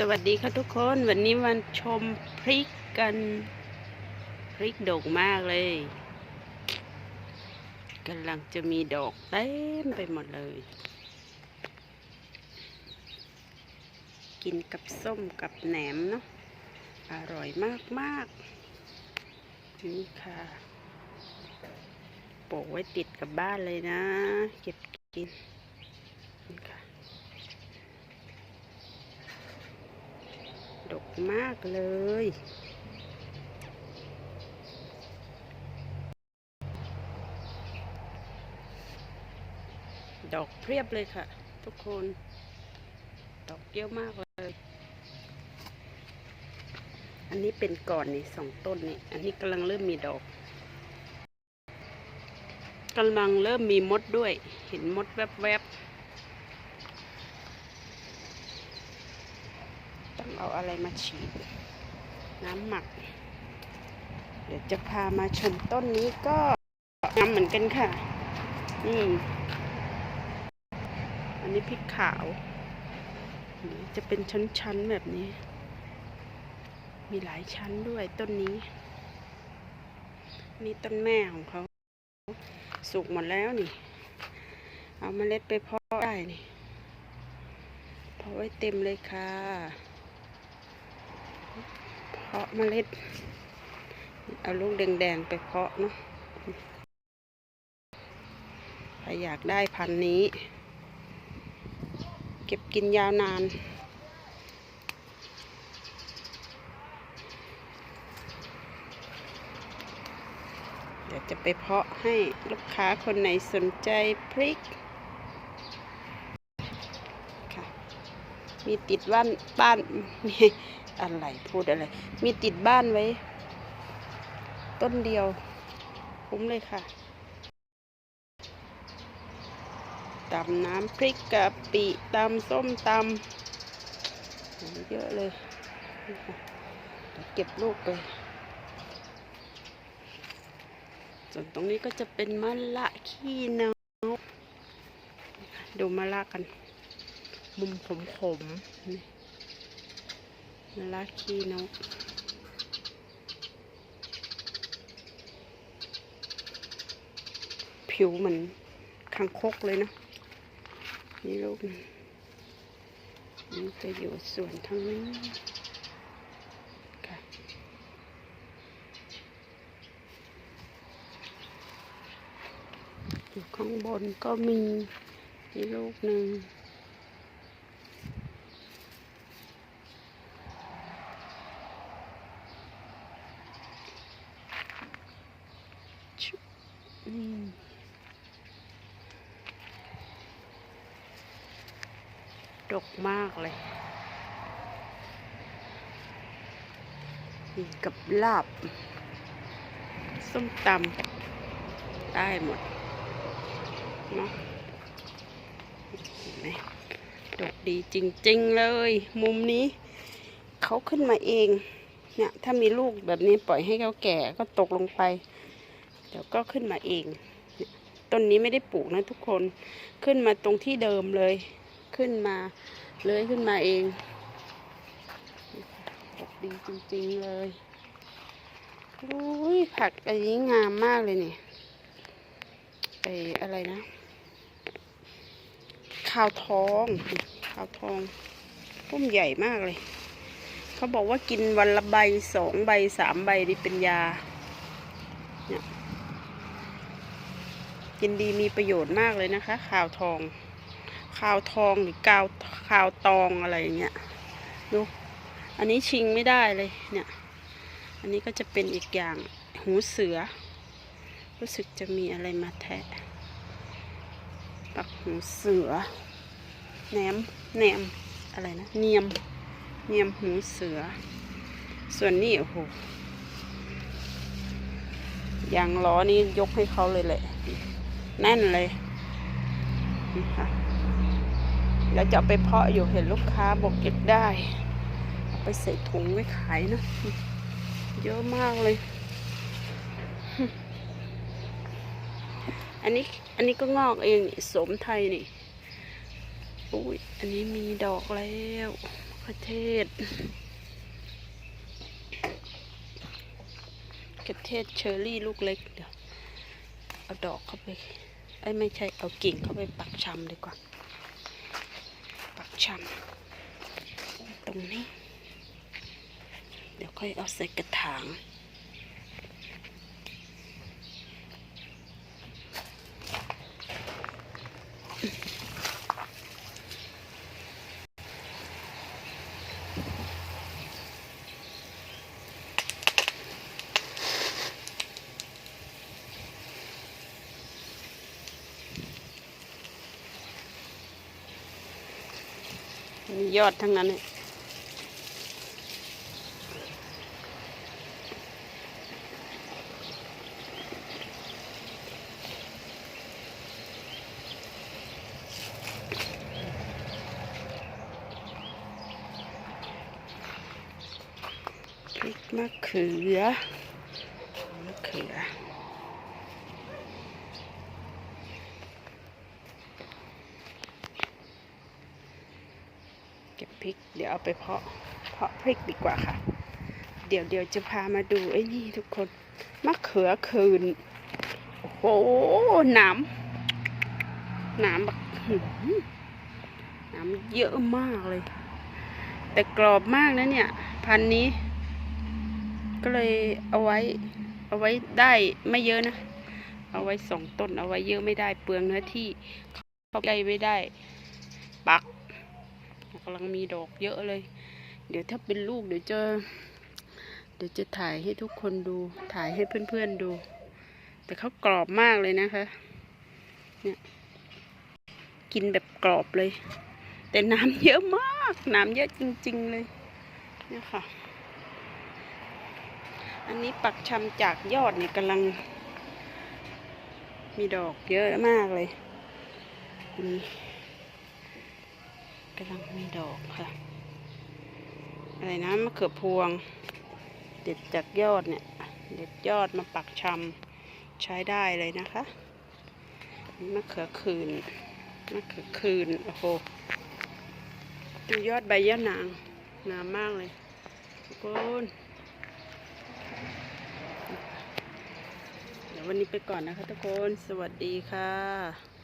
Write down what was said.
สวัสดีค่ะทุกคนวันนี้วันชมพริกกัน พริกดกมากเลยกำลังจะมีดอกเต็มไปหมดเลย กินกับส้มกับแหนมเนาะอร่อยมากมากนี่ค่ะโปะไว้ติดกับบ้านเลยนะ เก็บกินค่ะ ดก มากเลย ดอกเพียบเลยค่ะ ทุกคน ดอกเยอะมากเลย อันนี้เป็นก่อนนี่สองต้นนี่ อันนี้กำลังเริ่มมีดอกกำลังเริ่มมีมดด้วย เห็นมดแวบๆ ต้อง เอาอะไรมาฉีด น้ำหมัก เดี๋ยวจะพามาชมต้นนี้ก็งามเหมือนกันค่ะ นี่ อันนี้พริกขาว จะเป็นชั้นๆแบบนี้ มีหลายชั้นด้วยต้นนี้ นี่ต้นแม่ของเขาสุกหมดแล้วนี่ เอาเมล็ดไปเพาะได้นี่เพาะไว้เต็มเลยค่ะ เพาะเมล็ด เอาลูกแดงๆไปเพาะเนาะใครอยากได้พันธุ์นี้ เก็บกินยาวนานเดี๋ยวจะไปเพาะให้ลูกค้าคนไหนสนใจพริกค่ะมีติดบ้านบ้านมี อะไรพูดอะไร มีติดบ้านไว้ ต้นเดียว คุ้มเลยค่ะตำน้ำพริกกะปิตำส้มตำเยอะเลย เก็บลูกไป ส่วนตรงนี้ก็จะเป็นมะละขี้นกนี่ค่ะดูมะละกัน มุมขมขมๆนี่ ละขี้นกผิวเหมือนคางคกเลยเนาะนี่ลูกหนึงนี่จะอยู่ส่วนทางนี้ค่ะอยู่ข้างบนก็มีนี่ลูกหนึ่ง ดกมากเลยนี่กับลาบ ส้มตำได้หมดเนาะเห็นไหมดกดีจริงๆเลย มุมนี้ เขาขึ้นมาเอง เนี่ย ถ้ามีลูกแบบนี้ปล่อยให้เขาแก่ก็ตกลงไป เดี๋ยวก็ขึ้นมาเองต้นนี้ไม่ได้ปลูกนะทุกคนขึ้นมาตรงที่เดิมเลย ขึ้นมาเลยขึ้นมาเองดอกดีจริงๆเลยอุ้ยผักอันนี้งามมากเลยเนี่ยไออะไรนะข้าวทองข้าวทองพุ่มใหญ่มากเลย เขาบอกว่ากินวันละใบสองใบสามใบนี่เป็นยาเนี่ย กินดีมีประโยชน์มากเลยนะคะข้าวทองข้าวทองหรือกาวข้าวตองอะไรเงี้ยดูอันนี้ชิงไม่ได้เลยเนี่ย อันนี้ก็จะเป็นอีกอย่างหูเสือ รู้สึกจะมีอะไรมาแทะปักหูเสือแหนมแหนมอะไรนะเนียมเนียมหูเสือ ส่วนนี้โอ้โหยางล้อนี่ยกให้เขาเลยแหละ แน่นเลยนี่ค่ะแล้วจะไปเพาะอยู่เห็นลูกค้าบอกเก็บได้ เอาไปใส่ถุงไว้ขายเนอะเยอะมากเลย อันนี้อันนี้ก็งอกเองสมไทยนี่อุ้ยอันนี้มีดอกแล้วขระเทศกระเทศเชอร์รี่ลูกเล็กเดี๋ยวเอาดอกเข้าไป อ้ไม่ใช่เอากิ่งเข้าไปปักชำดีกว่า ปักชำตรงนี้ เดี๋ยวค่อยเอาใส่กระถาง ยอดทั้งนั้นเลยพริกมะเขือมะเขือ เก็บพริก เดี๋ยวเอาไปเพาะ เพาะพริกดีกว่าค่ะ เดี๋ยวเดี๋ยวจะพามาดูไอ้นี่ทุกคน มะเขือคืน โอ้โหหน้ำหน้ำแบบหน้ำเยอะมากเลย แต่กรอบมากนะเนี่ย พันนี้ ก็เลยเอาไว้ เอาไว้ได้ไม่เยอะนะ เอาไว้สองต้น เอาไว้เยอะไม่ได้เปลืองเนื้อที่ เข้าใกล้ไม่ได้ กำลังมีดอกเยอะเลย เดี๋ยวถ้าเป็นลูกเดี๋ยวจะเดี๋ยวจะถ่ายให้ทุกคนดู ถ่ายให้เพื่อนๆดู แต่เขากรอบมากเลยนะคะ เนี่ยกินแบบกรอบเลย แต่น้ำเยอะมาก น้ำเยอะจริง ๆเลยเนี่ยค่ะ อันนี้ปักชำจากยอดเนี่ยกำลัง มีดอกเยอะมากเลย นี่ กำลังมีดอกค่ะ อะไรนะมะเขือพวง เด็ดจากยอดเนี่ย เด็ดยอดมาปักชำใช้ได้เลยนะคะมะเขือคืนมะเขือคืน โอ้โห ดูยอดใบยะนางงามมากเลยทุกคนเดี๋ยววันนี้ไปก่อนนะคะทุกคน สวัสดีค่ะ